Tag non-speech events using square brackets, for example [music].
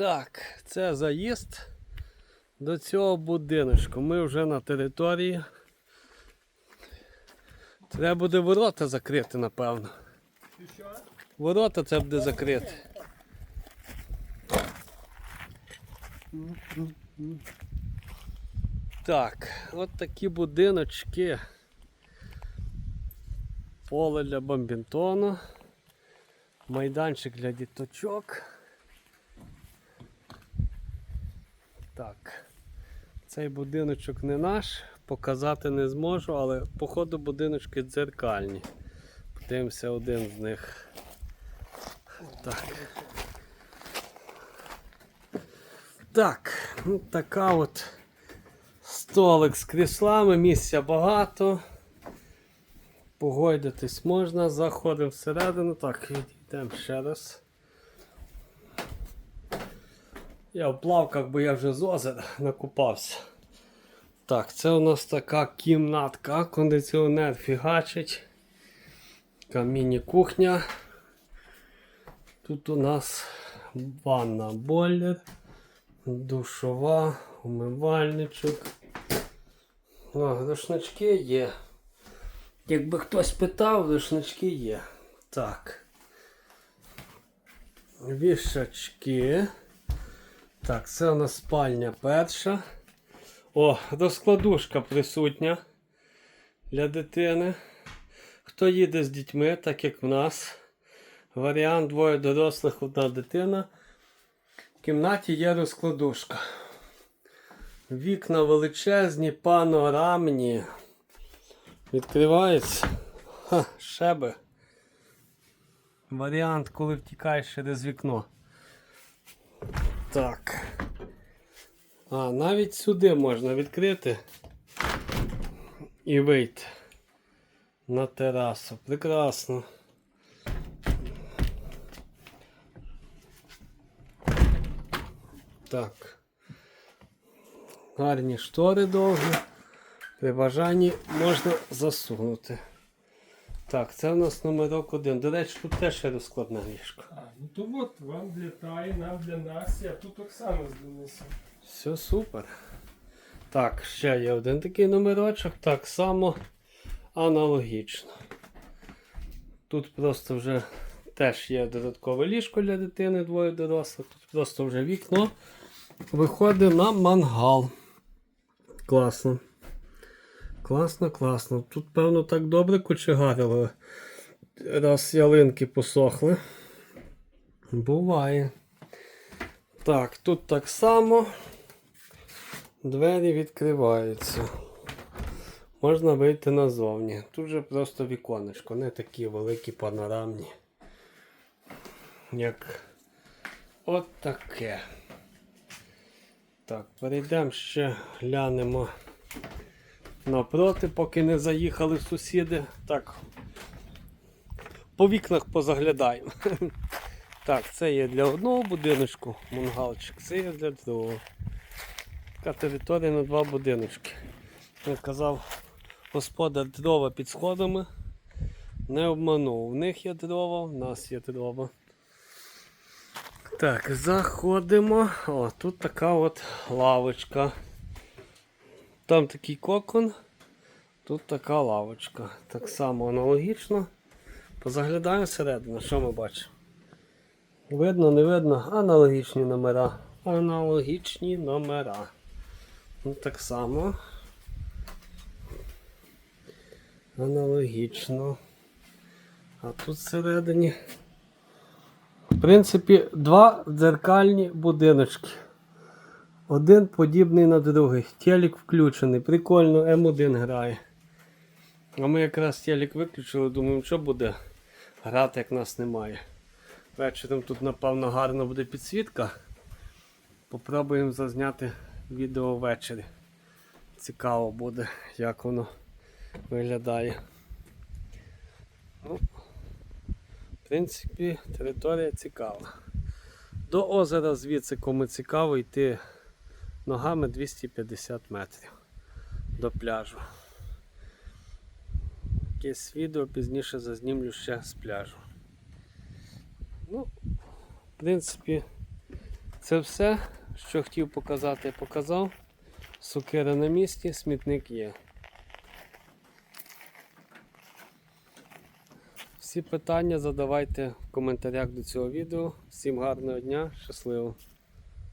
Так, це заїзд до цього будиночку. Ми вже на території. Треба буде ворота закрити, напевно. Ворота це буде закрити. Так, от такі будиночки. Поле для бомбінтону. Майданчик для діточок. Так. Цей будиночок не наш, показати не зможу, але походу будиночки дзеркальні. Подивимося один з них. Так. Так, ну така от столик з кріслами, місця багато. Погойдатись можна, заходимо всередину. Так, йдемо ще раз. Я в плавках, бо я вже з озера [laughs] накупався. Так, це у нас така кімнатка, кондиціонер фігачить. Така міні-кухня. Тут у нас ванна бойлер, душова, умивальничок. О, рушнички є. Якби хтось питав, рушнички є. Так. Вішачки. Так, це у нас спальня перша. О, розкладушка присутня для дитини. Хто їде з дітьми, так як в нас. Варіант двоє дорослих, одна дитина. В кімнаті є розкладушка. Вікна величезні, панорамні. Відкривається. Ха, шеби. Варіант, коли втікаєш через вікно. Так. А, навіть сюди можна відкрити і вийти на терасу. Прекрасно. Так. Гарні штори довгі. При бажанні можна засунути. Так, це у нас номерок один. До речі, тут теж є розкладне ліжко. А, ну то от вам для Таї, нам для Насті, а тут Оксана з Денисом. Все супер. Так, ще є один такий номерочок, так само аналогічно. Тут просто вже теж є додаткове ліжко для дитини, двоє дорослих. Тут просто вже вікно виходить на мангал. Класно. Класно, класно. Тут, певно, так добре кочегарили. Раз ялинки посохли. Буває. Так, тут так само. Двері відкриваються. Можна вийти назовні. Тут же просто віконечко, не такі великі панорамні. Як от таке. Так, перейдемо ще глянемо напроти, поки не заїхали сусіди. Так. По вікнах позаглядаємо. [laughs] Так, це є для одного будиночку, мунгалчик, це є для другого. Така територія на два будиночки. Як казав господар дрова під сходами. Не обманув. В них є дрова, в нас є дрова. Так, заходимо. О, тут така от лавочка. Там такий кокон, тут така лавочка. Так само аналогічно. Позаглядаємо всередину, що ми бачимо? Видно, не видно, аналогічні номера. Аналогічні номера. Ну, так само. Аналогічно. А тут всередині. В принципі, два дзеркальні будиночки. Один подібний на другий. Телек включений. Прикольно, М1 грає. А ми якраз телек виключили, думаємо, що буде грати, як нас немає. Вечором тут, напевно, гарно буде підсвітка. Попробуємо зазняти відео ввечері. Цікаво буде, як воно виглядає. Ну, в принципі, територія цікава. До озера звідси, кому цікаво, йти ногами 250 метрів до пляжу. Якесь відео пізніше зазнімлю ще з пляжу. Ну, в принципі, Це все, що хотів показати, показав. Сукира на місці, смітник є. Всі питання задавайте в коментарях до цього відео. Всім гарного дня, щасливо!